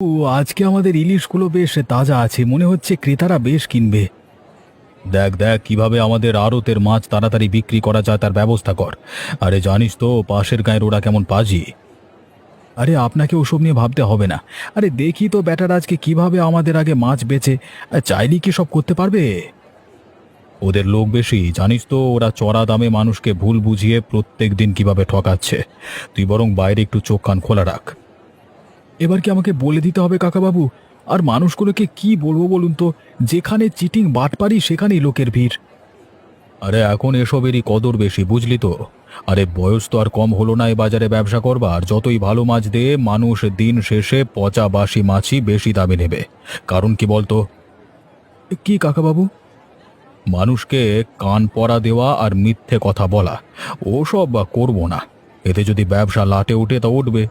ও, আজকে আমাদের ইলিশগুলো বেশ তাজা আছে, মনে হচ্ছে ক্রেতারা বেশ কিনবে। দেখ দেখ, কীভাবে আমাদের আড়তের মাছ তাড়াতাড়ি বিক্রি করা যায় তার ব্যবস্থা কর। আরে জানিস তো, পাশের গায়ের ওরা কেমন পাজি। আরে, আপনাকে ওসব নিয়ে ভাবতে হবে না। আরে, দেখি তো ব্যাটার আজকে কীভাবে আমাদের আগে মাছ বেচে আর চাইলেই কি সব করতে পারবে? ওদের লোক বেশি, জানিস তো, ওরা চড়া দামে মানুষকে ভুল বুঝিয়ে প্রত্যেক দিন কীভাবে ঠকাচ্ছে। তুই বরং বাইরে একটু চোখ কান খোলা রাখ। এবার কি আমাকে বলে দিতে হবে কাকাবাবু? আর মানুষগুলোকে কি বলব বলুন তো? যেখানে চিটিং বাটপারি, সেখানেই লোকের ভিড়। আরে এখন এসবেরই কদর বেশি, বুঝলি তো? আরে বয়স তো আর কম হলো না এ বাজারে ব্যবসা করবার। যতই ভালো মাছ দে, মানুষ দিন শেষে পচা বাসি মাছই বেশি দামে নেবে। কারণ কি বলতো? কি কাকাবাবু? মানুষকে কান পরা দেওয়া আর মিথ্যে কথা বলা। ওসব করব না। এতে যদি ব্যবসা লাটে উঠে তা উঠবে।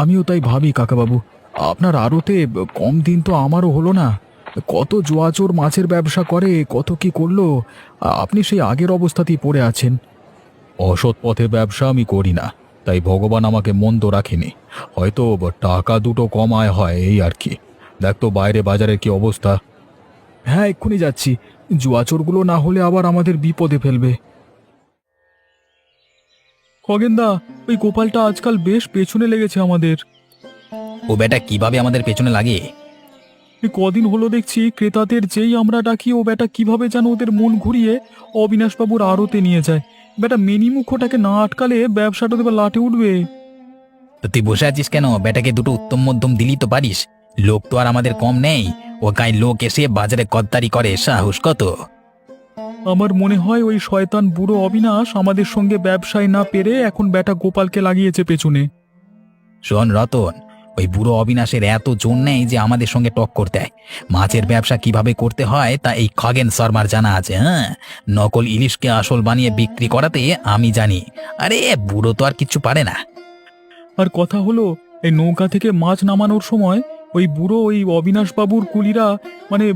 আমিও তাই ভাবি, কাকাবাবু। আপনার আড়তে কম দিন তো আমারও হলো না। কত জোয়াচোর মাছের ব্যবসা করে, কত কি করল, আপনি সেই আগের অবস্থাতেই পড়ে আছেন। অসৎ পথে ব্যবসা আমি করি না, তাই ভগবান আমাকে মন্দ রাখেনি। হয়তো টাকা দুটো কম আয় হয়, এই আর কি। দেখ তো বাইরে বাজারের কি অবস্থা। হ্যাঁ এক্ষুনি যাচ্ছি। জুয়াচোরগুলো না হলে আবার আমাদের বিপদে ফেলবে। খগেনদা ওই গোপালটা আজকাল বেশ পেছনে লেগেছে আমাদের। ও বেটা কীভাবে আমাদের পেছনে লাগে? এই কদিন হলো দেখছি ক্রেতাদের যেই আমরা ডাকি ও বেটা কীভাবে যেন ওদের মন ঘুরিয়ে অবিনাশবাবুর আড়তে নিয়ে যায়। বেটা মিনিমুখটাকে না আটকালে ব্যবসাটা দেবার লাটে উঠবে। তুই বসে আছিস কেন? বেটাকে দুটো উত্তম মধ্যম দিলি তো পারিস। লোক তো আর আমাদের কম নেই। ও গায়ে লোক এসে বাজারে কদ্দারি করে। সাহস কত? আমার মনে হয় ওই শয়তান বুড়ো অবিনাশ আমাদের সঙ্গে ব্যবসায় না পেরে এখন বেটা গোপালকে লাগিয়েছে পেছনে। শোন রতন ওই বুড়ো অবিনাশের এত জোর নেই যে আমাদের সঙ্গে টক্কর দেয় মাছের ব্যবসা কীভাবে করতে হয় তা এই খগেন শর্মার জানা আছে হ্যাঁ? নকল ইলিশকে আসল বানিয়ে বিক্রি করাতে আমি জানি। আরে বুড়ো তো আর কিচ্ছু পারে না। আর কথা হলো এই নৌকা থেকে মাছ নামানোর সময় ওই বুড়ো ওই অবিনাশ বাবুর কুলিরা মানে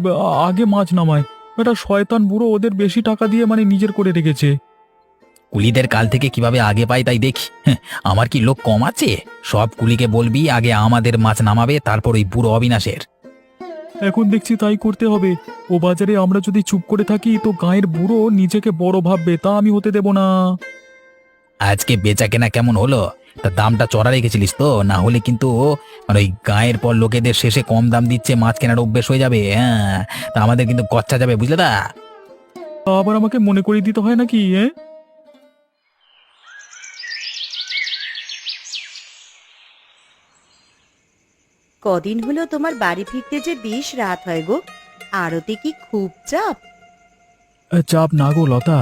আগে মাছ নামায়। বেটা শয়তান বুড়ো ওদের বেশি টাকা দিয়ে মানে নিজের করে রেখেছে। কুলিদের কাল থেকে কীভাবে আগে পাই তাই দেখি। হ্যাঁ, আমার কি লোক কম আছে? সব কুলিকে বলবি আগে আমাদের মাছ নামাবে তারপর ওই বুড়ো অবিনাশের। এখন দেখছি তাই করতে হবে। ও বাজারে আমরা যদি চুপ করে থাকি তো গায়ের বুড়ো নিজেকে বড় ভাববে তা আমি হতে দেব না। আজকে বেচা কেনা কেমন হলো? তা দামটা চড়া রেখেছিলিস তো? না হলে কিন্তু মানে ওই গায়ের পর লোকেদের শেষে কম দাম দিচ্ছে মাছ কেনার অভ্যেস হয়ে যাবে হ্যাঁ? তা আমাদের কিন্তু কচ্চা যাবে বুঝলে তা? আবার আমাকে মনে করিয়ে দিতে হয় নাকি হ্যাঁ কদিন হলো তোমার বাড়ি ফিরতে যে বেশ রাত হয় গো। আরতে কি খুব চাপ? চাপ না গো লতা।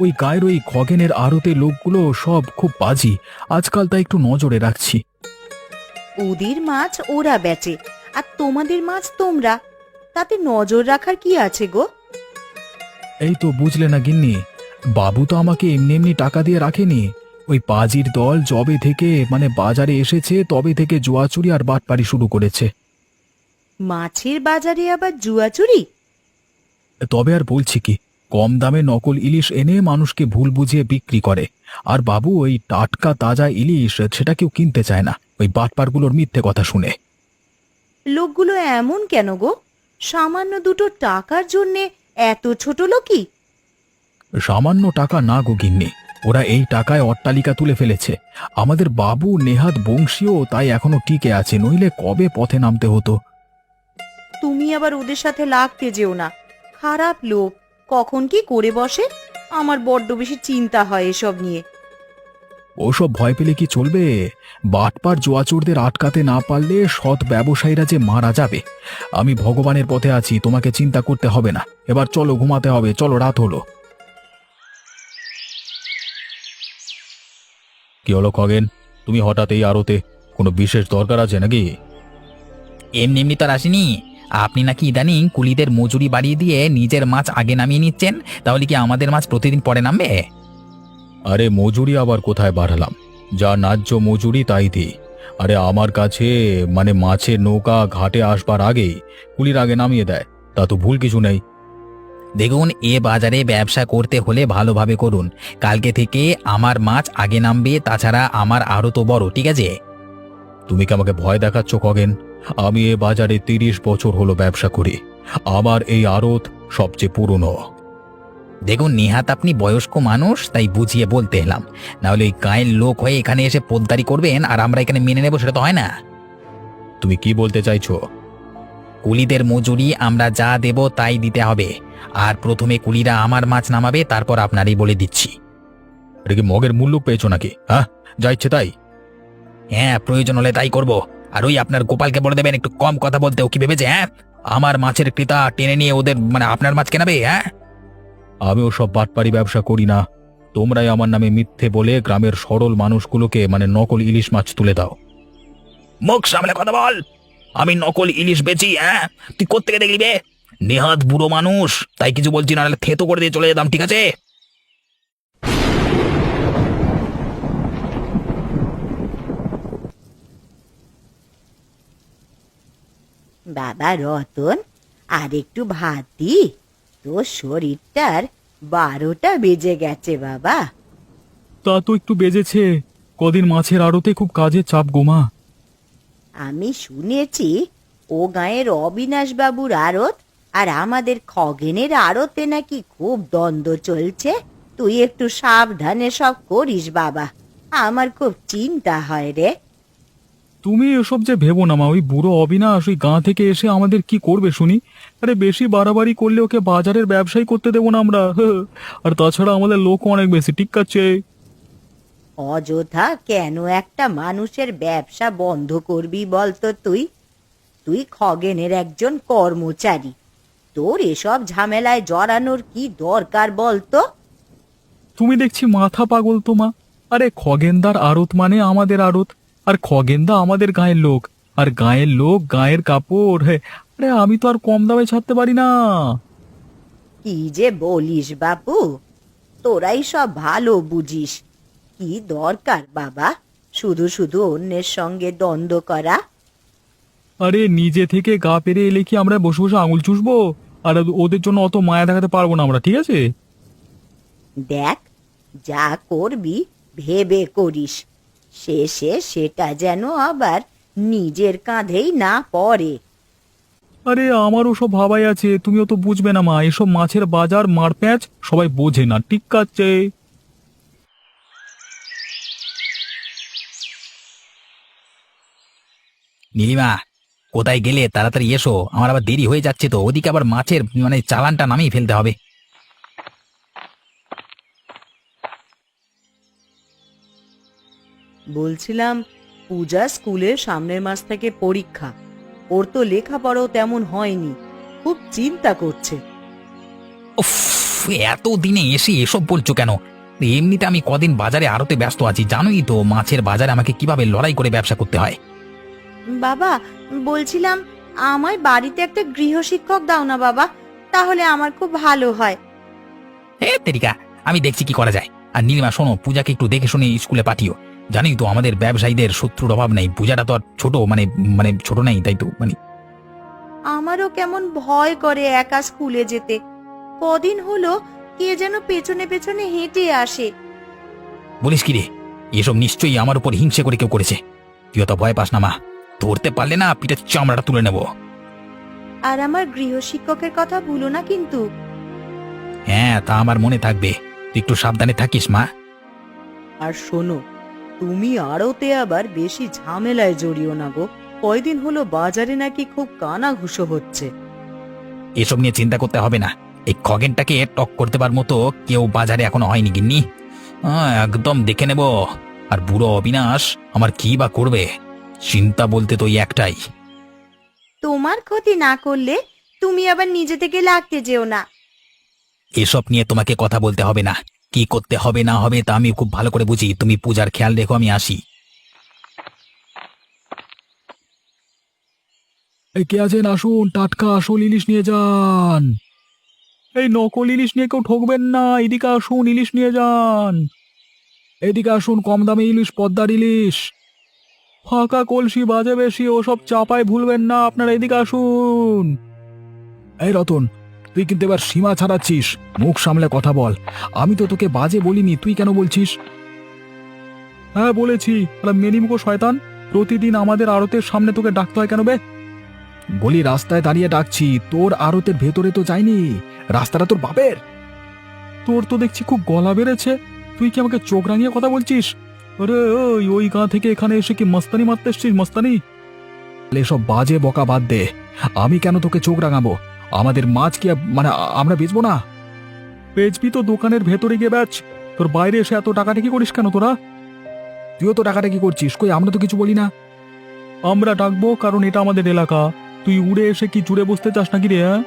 ওই গায়ের ওই খগেনের আড়তে লোকগুলো সব খুব বাজি। আজকাল তা একটু নজরে রাখছি। ওদের মাছ ওরা বেচে আর তোমাদের মাছ তোমরা। তাতে নজর রাখার কি আছে গো? এই তো বুঝলে না গিন্নি বাবু তো আমাকে এমনি এমনি টাকা দিয়ে রাখেনি। ওই পাজির দল জবে থেকে মানে বাজারে এসেছে তবে থেকে জুয়া চুরি আর বাটপারি শুরু করেছে। মাছের বাজারে আবার জুয়া চুরি তবে আর বলছি কি কম দামে নকল ইলিশ এনে মানুষকে ভুল বুঝিয়ে বিক্রি করে। আর বাবু ওই টাটকা তাজা ইলিশ সেটা কেউ কিনতে চায় না। ওই বাটপারগুলোর মিথ্যে কথা শুনে। লোকগুলো এমন কেন গো? সামান্য দুটো টাকার জন্যে এত ছোট লোকই? সামান্য টাকা না গো গিন্নি ওরা এই টাকায় অট্টালিকা তুলে ফেলেছে। আমাদের বাবু নেহাত বংশীয় তাই এখনও টিকে আছে নইলে কবে পথে নামতে হতো? তুমি আবার ওদের সাথে লাগতে যেও না। খারাপ লোক। কখন কি করে বসে? আমার বড্ড বেশি চিন্তা হয় এসব নিয়ে। ওসব ভয় পেলে কি চলবে? বাটপার জোয়াচোরদের আটকাতে না পারলে সৎ ব্যবসায়ীরা যে মারা যাবে। আমি ভগবানের পথে আছি তোমাকে চিন্তা করতে হবে না। এবার চলো ঘুমাতে হবে চলো রাত হলো। কি হলো খগেন? তুমি হঠাৎ এই আরতে কোনো বিশেষ দরকার আছে নাকি? এমনি এমনি তো আর আসেনি। আপনি নাকি ইদানিং কুলিদের মজুরি বাড়িয়ে দিয়ে নিজের মাছ আগে নামিয়ে নিচ্ছেন? তাহলে কি আমাদের মাছ প্রতিদিন পরে নামবে? আরে মজুরি আবার কোথায় বাড়ালাম? যা ন্যায্য মজুরি তাই দিই। আরে আমার কাছে মানে মাছের নৌকা ঘাটে আসবার আগেই কুলির আগে নামিয়ে দেয়। তা তো ভুল কিছু নেই। দেখুন এ বাজারে ব্যবসা করতে হলে ভালোভাবে করুন। কালকে থেকে আমার মাছ আগে নামবে তাছাড়া আমার আরও তো বড় ঠিক আছে? তুমি কি আমাকে ভয় দেখাচ্ছ খগেন? আমি এ বাজারে তিরিশ বছর হলো ব্যবসা করি। আমার এই আড়ত সবচেয়ে পুরনো। দেখুন নিহাত আপনি বয়স্ক মানুষ তাই বুঝিয়ে বলতে এলাম। নাহলে ওই গায়ের লোক হয়ে এখানে এসে পোদ্দারি করবেন আর আমরা এখানে মেনে নেব সেটা তো হয় না। তুমি কি বলতে চাইছো? কুলিদের মজুরি আমরা যা দেব তাই দিতে হবে। আর প্রথমে কুলিরা আমার মাছ নামাবে তারপর আপনারই বলে দিচ্ছি। এটা কি মগের মূল্য পেয়েছ নাকি? হ্যাঁ যা ইচ্ছে তাই। হ্যাঁ প্রয়োজন হলে তাই করব। আর ওই আপনার গোপালকে বলে দেবেন একটু কম কথা বলতে ও কি ভেবেছে হ্যাঁ? আমার মাছের ক্রেতা টেনে নিয়ে ওদের মানে আপনার মাছ কেনাবে হ্যাঁ? আমি সব বাটপারি ব্যবসা করি না। তোমরাই আমার নামে মিথ্যে বলে গ্রামের সরল মানুষগুলোকে মানে নকল ইলিশ মাছ তুলে দাও। মুখ সামলে কথা বল। আমি নকল ইলিশ বেচি হ্যাঁ? তুই কোত্থেকে দেখলি বে? নেহাত বুড়ো মানুষ। তাই কিছু বলছি না নাহলে থেতো করে দিয়ে চলে যেতাম ঠিক আছে? বাবা রতন আর একটু ভাত। দি তোর শরীরটার বারোটা বেজে গেছে বাবা। তা তো একটু বেজেছে। কদিন মাছের আড়তে খুব কাজের চাপ গোমা আমি শুনেছি ও গাঁয়ের অবিনাশ বাবুর আড়ত আর আমাদের খগেনের আড়তে নাকি খুব দ্বন্দ্ব চলছে। তুই একটু সাবধানে সব করিস বাবা। আমার খুব চিন্তা হয় রে। তুমি এসব যে ভেবো না মা ওই বুড়ো অবিনাশ ওই গাঁ থেকে এসে আমাদের কি করবে শুনি? আরে বেশি বাড়াবাড়ি করলে ওকে বাজারের ব্যবসাই করতে দেবো না আমরা। হ্যাঁ। আর তাছাড়া আমাদের লোক অনেক বেশি ঠিক আছে? অযথা কেন একটা মানুষের ব্যবসা বন্ধ করবি বলতো তুই? তুই খগেনের একজন কর্মচারী। তোর এসব ঝামেলায় জড়ানোর কি দরকার বলতো? তুমি দেখছি মাথা পাগল তো মা। আরে খগেনদার আড়ত মানে আমাদের আড়ত। আর খগেনদা আমাদের গায়ের লোক। আর গায়ের লোক গায়ের কাপড়। হ্যাঁ আরে আমি তো আর কম দামে ছাড়তে পারি না। কি যে বলিস বাপু তোরাই সব ভালো বুঝিস। কি দরকার বাবা শুধু শুধু অন্যের সঙ্গে দ্বন্দ্ব করা? আরে নিজে থেকে গা পেরে এলে কি আমরা বসে বসে আঙুল চুষবো? আর ওদের জন্য অত মায়া দেখাতে পারব না আমরা ঠিক আছে? দেখ যা করবি ভেবে করিস। শেষে সেটা যেন আবার নিজের কাঁধেই না পড়ে। আরে আমারও সব ভাবাই আছে তুমিও তো বুঝবে না মা এসব মাছের বাজার মারপ্যাঁচ সবাই বোঝে না ঠিক আছে? নীলিমা কোথায় গেলে তাড়াতাড়ি এসো আমার আবার দেরি হয়ে যাচ্ছে তো ওদিকে আবার মাছের মানে চালানটা নামিয়ে ফেলতে হবে। বলছিলাম পূজা স্কুলের সামনের মাস থেকে পরীক্ষা। ওর তো লেখাপড়াও তেমন হয়নি। খুব চিন্তা করছে। উফ এত দিনে এসে এসব বলছো কেন? এমনিতে আমি কদিন বাজারে আড়তে ব্যস্ত আছি জানোই তো মাছের বাজারে আমাকে কীভাবে লড়াই করে ব্যবসা করতে হয়। বাবা বলছিলাম আমায় বাড়িতে একটা গৃহশিক্ষক দাও না বাবা তাহলে আমার খুব ভালো হয়। এ তেরিকা আমি দেখছি কি করা যায়। আর নীলিমা শোনো পূজাকে একটু দেখে শুনে স্কুলে পাঠিও। জানি তো আমাদের ব্যবসায়ীদের শত্রুর অভাব নেই। পূজাটা তো আর ছোট মানে মানে ছোট নেই তাই তো মানে। আমারও কেমন ভয় করে একা স্কুলে যেতে। কদিন হলো কে যেন পেছনে পেছনে হেঁটে আসে। বলিস কি রে? এসব নিশ্চয়ই আমার উপর হিংসে করে কেউ করেছে। তুই অত ভয় পাস না মা। ধরতে পারলে না পিঠের চামড়াটা তুলে নেব। আর আমার গৃহশিক্ষকের কথা ভুলো না কিন্তু। হ্যাঁ তা আমার মনে থাকবে। তুই একটু সাবধানে থাকিস মা। আর শোনো তুমি আড়তে আবার বেশি ঝামেলায় জড়িও না গো। কয়দিন হলো বাজারে নাকি খুব কানাঘুষো হচ্ছে। এসব নিয়ে চিন্তা করতে হবে না। এই খগেনটাকে টক করতে পার মতো কেউ বাজারে এখনও হয়নি গিন্নি। আহ, একদম দেখে নেব। আর বুড়ো অবিনাশ আমার কি বা করবে? চিন্তা বলতে তো ওই একটাই। তোমার ক্ষতি না করলে তুমি আবার নিজে থেকে লাগতে যেও না। এসব নিয়ে তোমাকে কথা বলতে হবে না। কি করতে হবে না হবে তা আমি খুব ভালো করে বুঝি। তুমি পূজার খেয়াল রেখো, আমি আসি। এই কে আছেন? আসুন, টাটকা আসল ইলিশ নিয়ে যান। এই নকল ইলিশ নিয়ে কেউ ঠকবেন না, এদিকে আসুন, ইলিশ নিয়ে যান। এদিকে আসুন, কম দামে ইলিশ, পদ্মার ইলিশ। ফাঁকা কলসি বাজে বেশি, ওসব চাপায় ভুলবেন না, আপনারা এদিকে আসুন। এই রতন তুই কিন্তু এবার সীমা ছাড়াচ্ছিস। মুখ সামলে কথা বল। আমি তো তোকে বাজে বলিনি। তুই কেন বলছিস? হ্যাঁ বলেছি। মেনিমুখো শয়তান। প্রতিদিন আমাদের আড়তের সামনে তোকে ডাকতে হয় কেন বে? বলি, রাস্তায় দাঁড়িয়ে ডাকছি। তোর আড়তের ভেতরে তো যায়নি রাস্তাটা তোর বাপের। তোর তো দেখছি খুব গলা বেড়েছে। তুই কি আমাকে চোখ রাঙিয়ে কথা বলছিস? আরে ওই ওই গা থেকে এখানে এসে কি মস্তানি মারতে এসছিস, মস্তানি? এসব বাজে বকা বাদ দে। আমি কেন তোকে চোখ রাঙাবো? আমাদের মাছ কি মানে আমরা বেচবো না? বেচবি তো দোকানের ভেতরে গিয়ে বেচ তোর বাইরে এসে এত টাকাটা কি করিস কেন তোরা? তুইও তো টাকাটা কি করছিস? কই, আমরা তো কিছু বলি না। আমরা ডাকবো কারণ এটা আমাদের এলাকা। তুই উড়ে এসে কি জুড়ে বসতে চাস নাকি রে হ্যাঁ?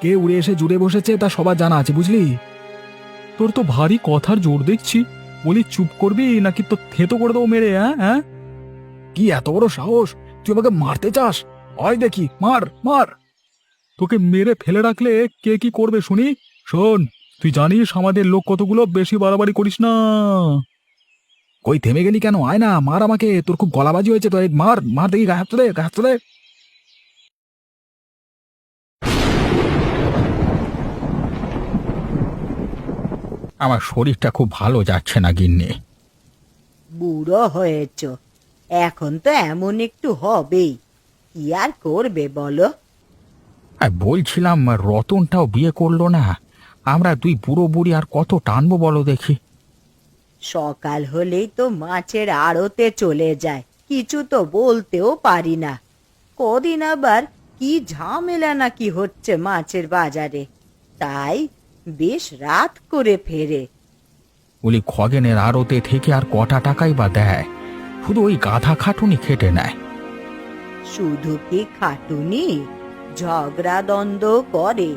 কে উড়ে এসে জুড়ে বসেছে তা সবার জানা আছে, বুঝলি? তোর তো ভারী কথার জোর দেখছি। বলি, চুপ করবি নাকি তো থেতো করে দেবো মেরে হ্যাঁ হ্যাঁ? কি এত বড় সাহস? তুই আমাকে মারতে চাস? হয় দেখি, মার মার। তোকে মেরে ফেলে রাখলে কে কি করবে শুনি? শোন, তুই জানিস আমাদের লোক কতগুলো বেশি বাড়াবাড়ি করিস না। কই, থেমে গেলি কেন? আয় না, মার আমাকে। তোর খুব গলাবাজি হয়েছে তো। মার মার দেখি, গায়ে হাত গায়ে হাত তোলে। আমার শরীরটা খুব ভালো যাচ্ছে না, গিন্নি। বুড়ো হয়েছ। এখন তো এমন একটু হবেই। কি আর করবে বলো? আর বলছিলাম রতনটাও বিয়ে করল না। আমরা দুই বুড়ো বুড়ি আর কত টানবো বলো দেখি। সকাল হলেই তো মাছের আড়তে চলে যায় কিছু তো বলতেও পারি না। কদিন আবার কি ঝামেলা নাকি হচ্ছে মাছের বাজারে তাই বেশ রাত করে ফেরে। বলি খগেনের আড়তে থেকে আর কটা টাকাই বা দেয় শুধু ওই গাধা খাটুনি খেটে নেয়। শুধু কি খাটুনি? ঝগড়া দ্বন্দ্ব করে।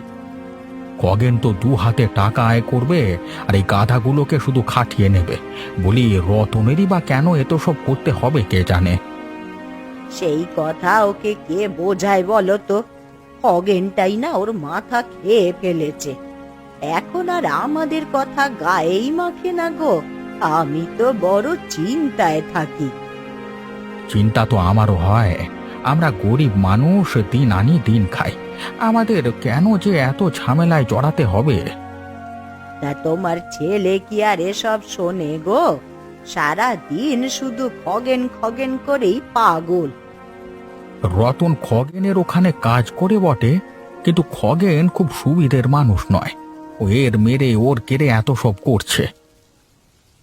খগেন তো দু হাতে টাকা আয় করবে আর এই গাধাগুলোকে শুধু খাটিয়ে নেবে। বলি রতনেরই বা কেন এত সব করতে হবে কে জানে? সেই কথা ওকে কে বোঝায় বলো তো? খগেনটাই না ওর মাথা খেয়ে ফেলেছে। এখন আর আমাদের কথা গায়েই মাখে না গো। আমি তো বড় চিন্তায় থাকি। চিন্তা তো আমারও হয়। আমরা গরিব মানুষ দিন আনি দিন খাই। আমাদের কেন যে এত ঝামেলায় জড়াতে হবে? তা তোমার ছেলে কি আর এসব শোনে গো? সারা দিন শুধু খগেন খগেন করেই পাগল। রতন খগেনের ওখানে কাজ করে বটে কিন্তু খগেন খুব সুবিধের মানুষ নয়। ও এর মেরে ওর কেড়ে এত সব করছে।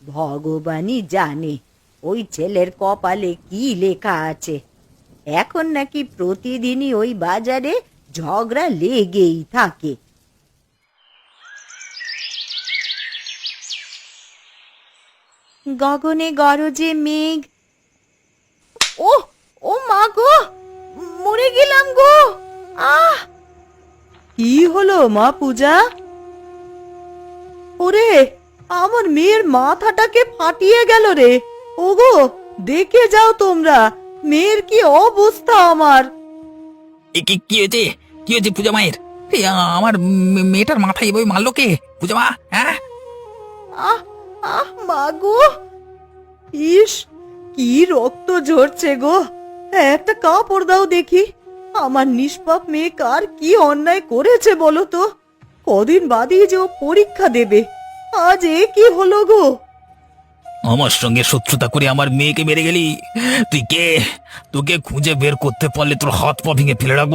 ভগবানই জানে ওই ছেলের কপালে কি লেখা আছে। এখন নাকি প্রতিদিনই ওই বাজারে ঝগড়া লেগেই থাকে। গগনে গরজে মেঘ। ও ও মা গো, মরে গেলাম গো। আহ! কি হলো মা পূজা? ওরে, আমার মেয়ের মাথাটাকে ফাটিয়ে গেল রে। ওগো, দেখে যাও তোমরা। মেয়ের কি অবস্থা আমার? এ কি কি হয়েছে? কি হয়েছে পূজা মায়ের? আ- আমার মে- মেয়েটার মাথায় এভাবে মারলো কে? পূজা মা হ্যাঁ? আহ আহ মা গো! ইস কি রক্ত ঝরছে গো! একটা কাপড় দাও দেখি। আমার নিষ্পাপ মেয়ে কার কি অন্যায় করেছে বলো তো? কদিন বাদই যে ও পরীক্ষা দেবে। আজ এ কি হলো গো? আমার সঙ্গে শত্রুতা করে আমার মেয়েকে মেরে গেলি। তুই কে? তোকে খুঁজে বের করতে পারলে তোর হাত পা ভেঙে ফেলে রাখব।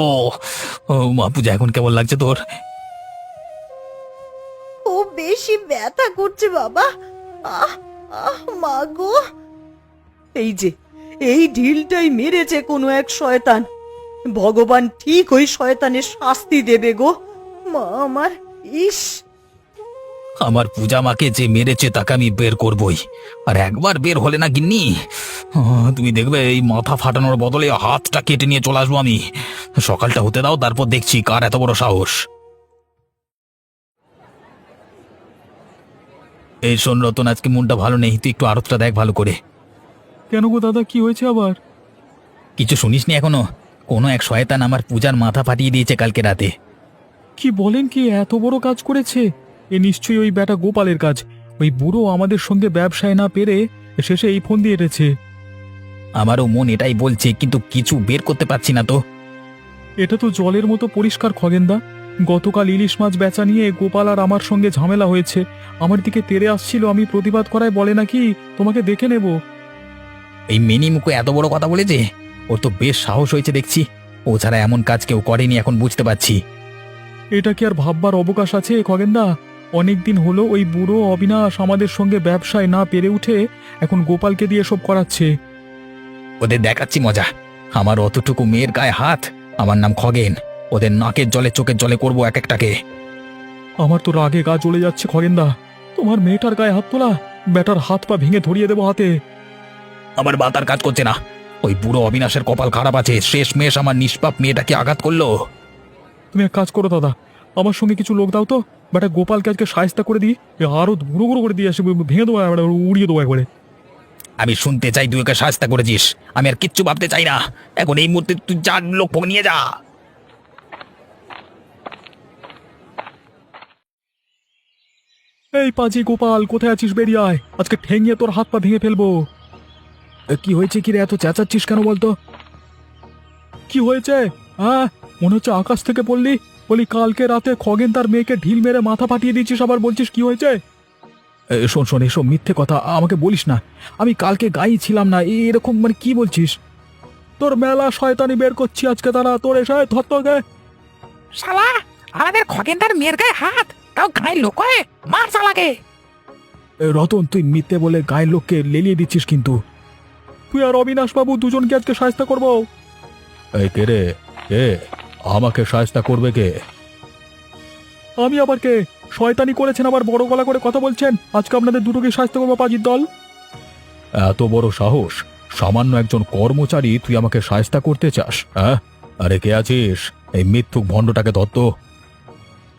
ও মা পূজা, এখন কেমন লাগছে তোর? খুব বেশি ব্যথা করছে বাবা। আহ মা গো। এই যে, এই ঢিলটাই মেরেছে কোনো এক শয়তান। ভগবান ঠিক ওই শয়তানের শাস্তি দেবে গো। মা আমার, ইস। আমার পূজা মাকে যে মেরেছে তাকে আমি বের করবই। আর একবার বের হলে না গিন্নি? আহ, তুমি দেখবে এই মাথা ফাটানোর বদলে হাতটা কেটে নিয়ে চলে আসব আমি। সকালটা হতে দাও তারপর দেখছি কার এত বড় সাহস। এই শোন রতন আজকে মনটা ভালো নেই তুই একটু আরতটা দেখ ভালো করে। কেন গো দাদা কি হয়েছে আবার? কিছু শুনিসনি এখনও? কোনো এক শয়তান আমার পূজার মাথা ফাটিয়ে দিয়েছে কালকে রাতে। কি বলেন কি এত বড় কাজ করেছে? এ নিশ্চয়ই ওই ব্যাটা গোপালের কাজ। ওই বুড়ো আমাদের সঙ্গে ব্যবসায় না পেরে শেষে এই ফোন দিয়ে এটেছে। আমারও মন এটাই বলছে কিন্তু কিছু বের করতে পারছি না তো। এটা তো জলের মতো পরিষ্কার খগেন্দা। গতকাল ইলিশ মাছ বেচা নিয়ে গোপাল আর আমার সঙ্গে ঝামেলা হয়েছে। আমার দিকে তেরে আসছিল আমি প্রতিবাদ করায় বলে নাকি তোমাকে দেখে নেব। এই মিনি মুখে এত বড় কথা বলেছে? ওর তো বেশ সাহস হয়েছে দেখছি। ও ছাড়া এমন কাজ কেউ করেনি এখন বুঝতে পারছি। এটা কি আর ভাববার অবকাশ আছে খগেনদা? অনেকদিন হলো ওই বুড়ো অবিনাশ আমাদের সঙ্গে ব্যবসায় না পেরে উঠে এখন গোপালকে দিয়ে সব করাচ্ছে। ওদের দেখাচ্ছি মজা। আমার অতটুকু মেয়ের গায়ে হাত আমার নাম খগেন। ওদের নাকের জলে চোখের জলে করব এক একটাকে। আমার তো রাগে গা জ্বলে যাচ্ছে খগেনদা। তোমার মেয়েটার গায়ে হাত তোলা ব্যাটার হাত পা ভেঙে ধরিয়ে দেবো হাতে। আমার বাতার কাজ করছে না। ওই বুড়ো অবিনাশের কপাল খারাপ আছে শেষ মেশ আমার নিষ্পাপ মেয়েটাকে আঘাত করল। তুমি এক কাজ করো দাদা আমার সঙ্গে কিছু লোক দাও তো। ব্যাটা গোপালকে আজকে সায়স্তা করে দিই। এ আরও গুঁড়ো গুঁড়ো করে দিয়ে আসে ভেঙে দেবো একবারে, উড়িয়ে দেবো একবারে। আমি শুনতে চাই তুই ওকে সাজতা করেছিস আমি আর কিচ্ছু ভাবতে চাই না। এখন এই মুহূর্তে তুই যা লোক ফোক নিয়ে যা। এই পাজি গোপাল কোথায় আছিস বেরিয়ে আয়। আজকে ঠেঙিয়ে তোর হাত পা ভেঙে ফেলব। কি হয়েছে কি রে? এত চেঁচাচ্ছিস কেন বলতো? কি হয়েছে? হ্যাঁ মনে হচ্ছে আকাশ থেকে পড়লি। বলি কালকে রাতে খগেন তার মেয়েকে ঢিল মেরে মাথা ফাটিয়ে দিচ্ছিস আবার বলছিস কি হয়েছে? এ, শোন শোন এসব মিথ্যে কথা আমাকে বলিস না। আমি কালকে গাই ছিলাম না এ- এরকম মানে কি বলছিস? তোর মেলা শয়তানি বের করছি আজকে তারা তোর এসে ধর তোকে। শালা আমাদের খগেনদার মেয়ের গায়ে হাত তাও গায়ে লোক হয়ে? মার শালাকে। এ, রতন তুই মিথ্যে বলে গায়ের লোককে লেলিয়ে দিচ্ছিস কিন্তু। তুই আর অবিনাশ বাবু দুজনকে আজকে সাহায্য করব। এই কে রে? কে? আমাকে সাহায্য করবে কে? আমি আবার কে? শয়তানি করেছেন আবার বড় গলা করে কথা বলছেন? আজকে আপনাদের দুটোকে সাহায্য করব পাজির দল। এত বড় সাহস? সামান্য একজন কর্মচারী তুই আমাকে সাহায্য করতে চাস হ্যাঁ? আরে কে আছিস? এই মিথ্যুক ভণ্ডটাকে দত্ত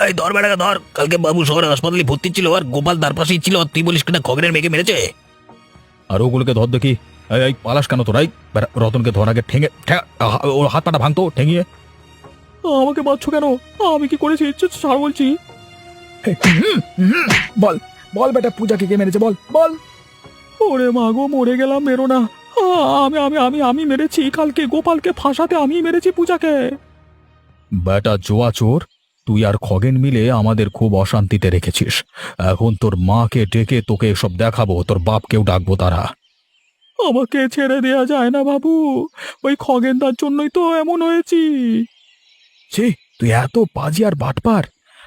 এই ধর বেড়াকে ধর। কালকে বাবু শহরে হাসপাতালে ভর্তি ছিল আর গোপাল তার পাশেই ছিল আর তুই বলিস কিনা খগেনের মেয়েকে মেরেছে? আর ওগুলোকে ধর দেখি। এই, এই পালাস কেন তোরাই রতনকে ধর আগে ঠেঙে ঠে- ওর হাত পাটা ভাঙতো ঠেঙিয়ে। আমাকে মারছো কেন? আমি কি করেছি? ইচ্ছে ছাড় বলছি। বল বল বেটা পূজাকে কে মেরেছে বল বল। ওরে মা গো মরে গেলাম মেরো না। আমি আমি আমি আমি মেরেছি কালকে গোপালকে ফাঁসাতে আমি মেরেছি পূজাকে। বেটা জোয়া চোর তুই আর খগেন মিলে আমাদের খুব অশান্তিতে রেখেছিস। এখন তোর মাকে ডেকে তোকে এসব দেখাবো তোর বাপকেও ডাকবো তারা। আমাকে ছেড়ে দেয়া যায় না বাবু। ওই খগেনদার জন্যই তো এমন হয়েছি। ছি তুই এত বাজি আর বাটপার।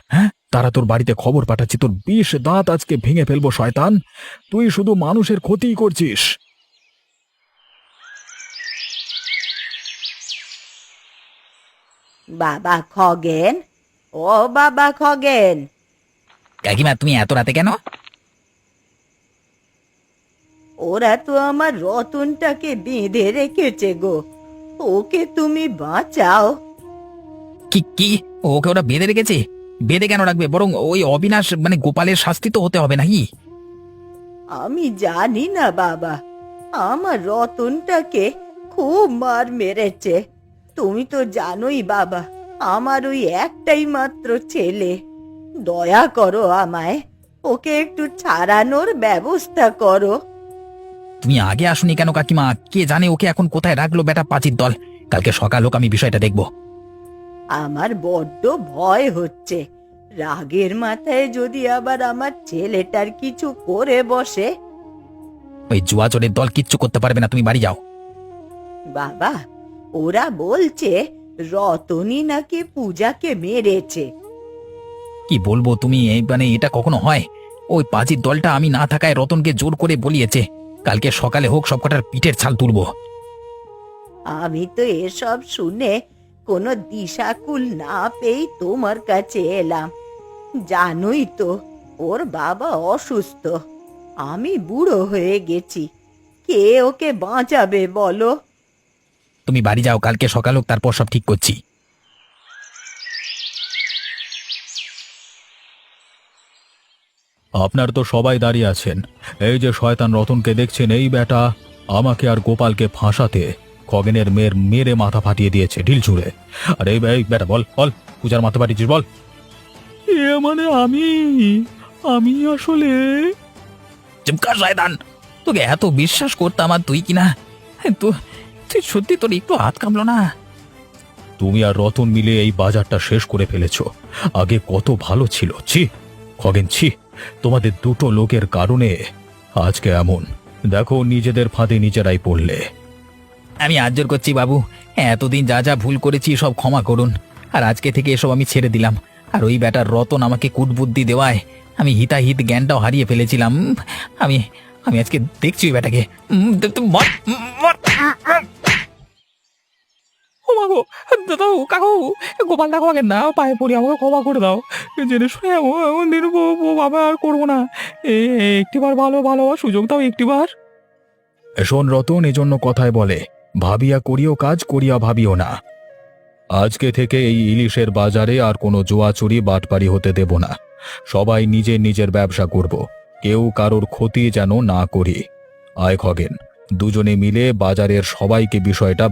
হ্যাঁ তারা তোর বাড়িতে খবর পাঠাচ্ছি তোর বিষ দাঁত আজকে ভেঙে ফেলব শয়তান। তুই শুধু মানুষের ক্ষতিই করছিস। বাবা খগেন? ও বাবা খগেন! কাকিমা তুমি এত রাতে কেন? ওরা তো আমার রতনটাকে বেঁধে রেখেছে গো। ওকে তুমি বাঁচাও। কি কি? ওকে ওরা বেঁধে রেখেছে? বেঁধে কেন রাখবে? বরং ওই অবিনাশ মানে গোপালের শাস্তি তো হতে হবে নাকি? আমি জানি না বাবা। আমার রতনটাকে খুব মার মেরেছে। তুমি তো জানোই বাবা আমার ওই একটাই মাত্র ছেলে। দয়া করো আমায় ওকে একটু ছাড়ানোর ব্যবস্থা করো। তুমি আগে আসুনি কেন কাকিমা? কে জানে ওকে এখন কোথায় রাখল বেটা পাচির দল? কালকে সকাল হোক আমি বিষয়টা দেখব। আমার বড্ড ভয় হচ্ছে। রাগের মাথায় যদি আবার আমার ছেলেটার কিছু করে বসে। ওই জুয়া চোরের দল কিচ্ছু করতে পারবে না তুমি বাড়ি যাও। বাবা ওরা বলছে রতনী নাকি পূজাকে মেরেছে। কি বলব তুমি এই মানে এটা কখনো হয়? ওই পাজির দলটা আমি না থাকায় রতনকে জোর করে বলিয়েছে। কালকে সকালে হোক সবকটার পিঠের ছাল তুলবো। আমি তো এসব শুনে কোনো দিশাকুল না পেয়ে তোমার কাছে এলাম। জানোই তো ওর বাবা অসুস্থ। আমি বুড়ো হয়ে গেছি। কে ওকে বাঁচাবে বলো? তুমি বাড়ি যাও কালকে সকাল হোক তারপর সব ঠিক করছি। আপনার তো সবাই দাঁড়িয়ে আছেন। এই যে শয়তান রতনকে দেখছেন এই বেটা আমাকে আর গোপালকে ফাঁসাতে। খগেনের মেয়ের মেরে মাথা ফাটিয়ে দিয়েছে ঢিল ছুঁড়ে। আরে এই বেটা বল বল, পূজার মাথা ফাটিয়েছিস, বল। এ মানে আমি আমি আসলে চুপকার শয়তান। তোকে এত বিশ্বাস করতাম আর তুই কিনা? তো, তুই সত্যি তোর একটু হাত কামলো না? তুমি আর রতন মিলে এই বাজারটা শেষ করে ফেলেছো। আগে কত ভালো ছিল, ছি খগেন ছি। তোমাদের দুটো লোকের কারণে আজকে এমন। দেখো, নিজেদের ফাঁদে নিজেরাই পড়লে। আমি আজ্জর করছি, বাবু। এতদিন যা যা ভুল করেছি, সব ক্ষমা করুন। আর আজকে থেকে এসব আমি ছেড়ে দিলাম। আর ওই ব্যাটার রতন আমাকে কুটবুদ্ধি দেওয়ায় আমি হিতাহিত জ্ঞানটাও হারিয়ে ফেলেছিলাম। আমি আমি আজকে দেখছি ওই ব্যাটাকে। গো, দাদা কাকু, গোপাল দেখো আগে না পায়ে পড়ি আমাকে ক্ষমা করে দাও। জেনে শুনে এমন দিন বাবা, আর করব না। একটিবার ভালো ভালো সুযোগ দাও একটিবার। শোন রতন, এজন্য কথায় বলে ভাবিয়া করিও কাজ, করিয়া ভাবিও না। আজকে থেকে এই ইলিশের বাজারে আর কোনো জোয়াচুরি বাটপারি হতে দেব না। সবাই নিজের নিজের ব্যবসা করব। কেউ কারোর ক্ষতি যেন না করি। আয় খগেন, দুজনে মিলে বাজারের সবাইকে বিষয়টা